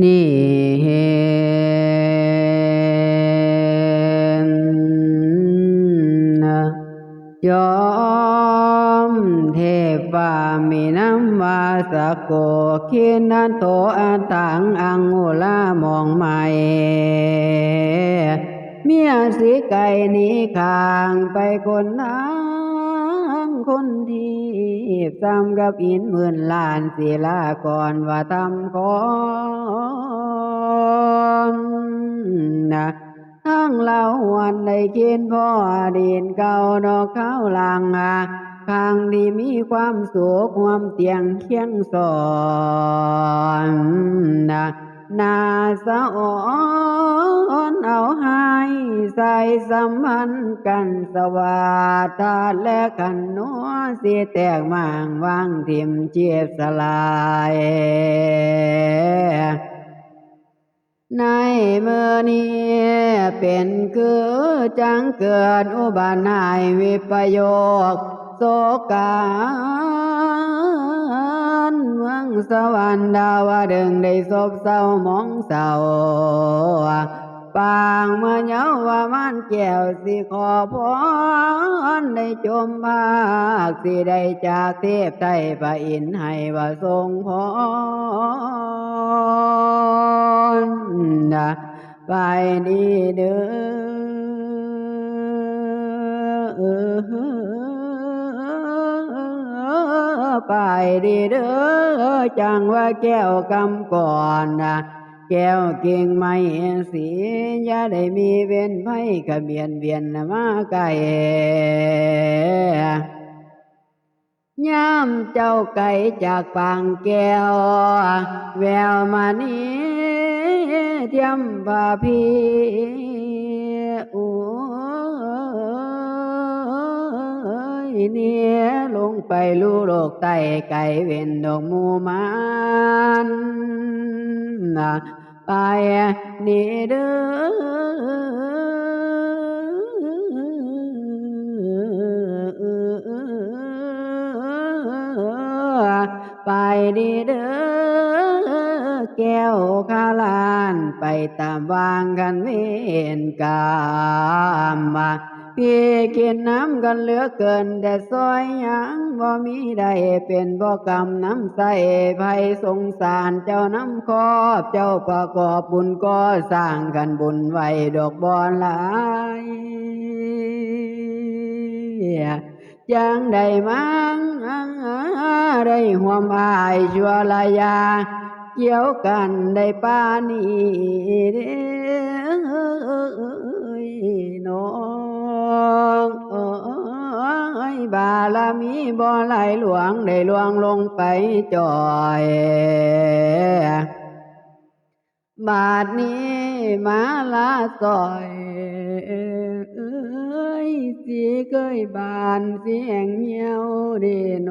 นี่นะยอมเทพามินัมวาสโกคินันโตอันตังอังอุลามองใหม่เมียสีไก่นี้คางไปคนนั้ง คนที่ซ้ำกับอินหมื่นล้านศิลาก่อนว่าทำของนะทั้งเราวันได้กินพ่อดินเก่าดอกข้าวลางอาทางที่มีความสุขความเตียงเคียงสอนนะนาสะอ่อนเอาให้ ใส่สัมพันธ์กันสวัสดาและกันนัวเสิแตกมางวางทิมเจียบสลายในเมื่อนี้เป็นคือจังเกิดอุบาทายวิปโยคโศกานเมืองสวรรค์ดาวดึงได้ศพเศร้ามองเศร้า ปางเมื่อเหยาว่ามันแก้วสิขอพรได้จมภาคสิได้จากเทพไทยพระอินให้ว่าทรงพรนะไปดีเด้อไปดีเด้อจังว่าแก้วกำก่อนนะ แก้วเก่งไม่สีอย่าได้มีเว้นไพ่กระเบียนเบียนมาไกลย่ำเจ้าไก่จากปางแก้ว แววมานี้เทียมบาพีโอ้ยเนี่ยลงไปลูโลกใต้ไก่เว้นดอกมูมันนะ ไปนี่เด้อไปดีเด้อแก้วคาลาน ไปตามวางกันเวนกามมา พี่กินน้ำกันเหลือเกิน แต่ซอยหยังบ่มีได้เป็นบ่กรรมน้ำใสไผสงสารเจ้าน้ำคอบเจ้าประกอบบุญก็สร้างกันบุญไว้ดอกบอนหลายยังได้มั้งได้ห่วมอายชัวลายา เกี่ยวกันได้ปานี้เด้อน้อ บารมีบ่ไหลหลวงได้ลวงลงไปจอยบาทนี้มาลาซอยเอ้ยสีเคยบานเสียงเหี่ยวดีโน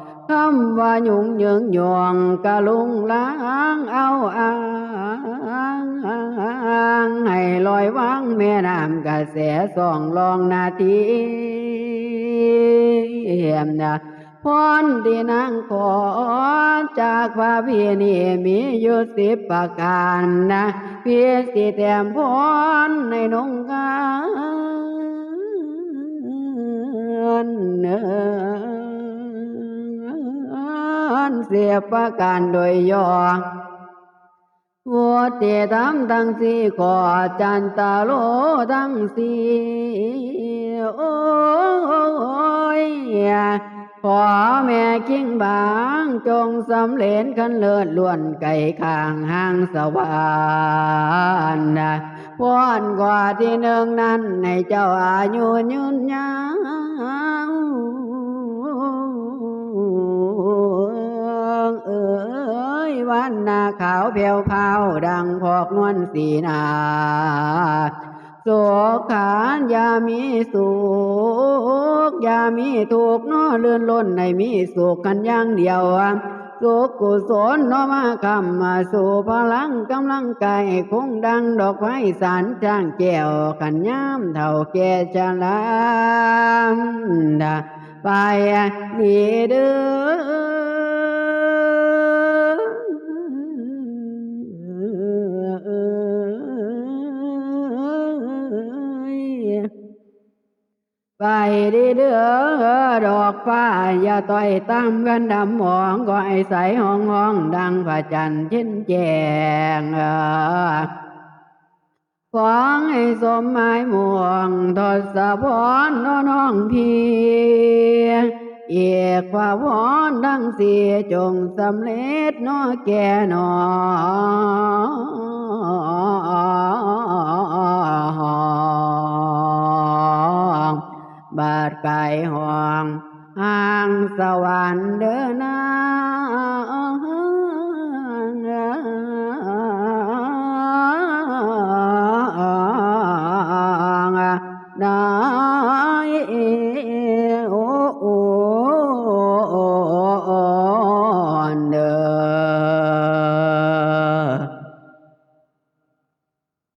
คำว่ายุ่งเหยิงหยวงกะลุงล้างเอาอ้างให้ลอยวางแม่น้ำกระแสส่องลองนาทีเหียมนะพรที่นางขอจากพระพี่นี่มีอยู่สิบประการนะพียสิแต้มพรในนงกาเนิน เสียประการโดยย่อวัวเตตามทั้งสี่ขอจันตาโลทั้งสี่โอ้ยขอแม่กิ้งบางจงสำเร็จขันเลิศล้วนไก่ข้างห้างสวรรค์พรกว่าที่หนึ่งนั้นให้เจ้าอายุยืนยาวาวเพียวพาวดังพอกนวลสีนาโศกขานยามีสุขยามีทุกข์เนอเลื่อนล้นในมีสุขกันอย่างเดียวสุขกุศลเนอมาคำมาสู่พลังกำลังกายคงดังดอกไม้สารจ้างแก้วขันย้ำเท่าแก่ชลามดาไปดีเด้อ ดีเด้อดอกฟ้าอย่าต่อยตามกันดำหมองก็ไอใสห้องห้องดังพระจันทร์เช่นแจงเออขวางให้สมหมายม่วงทศพรน้อน้องพี่เอกพระพรดังเสียจงสำเร็จน้อแก่นอ บาดไก่ห้องห่างสวรรค์เดินนาได้โอ้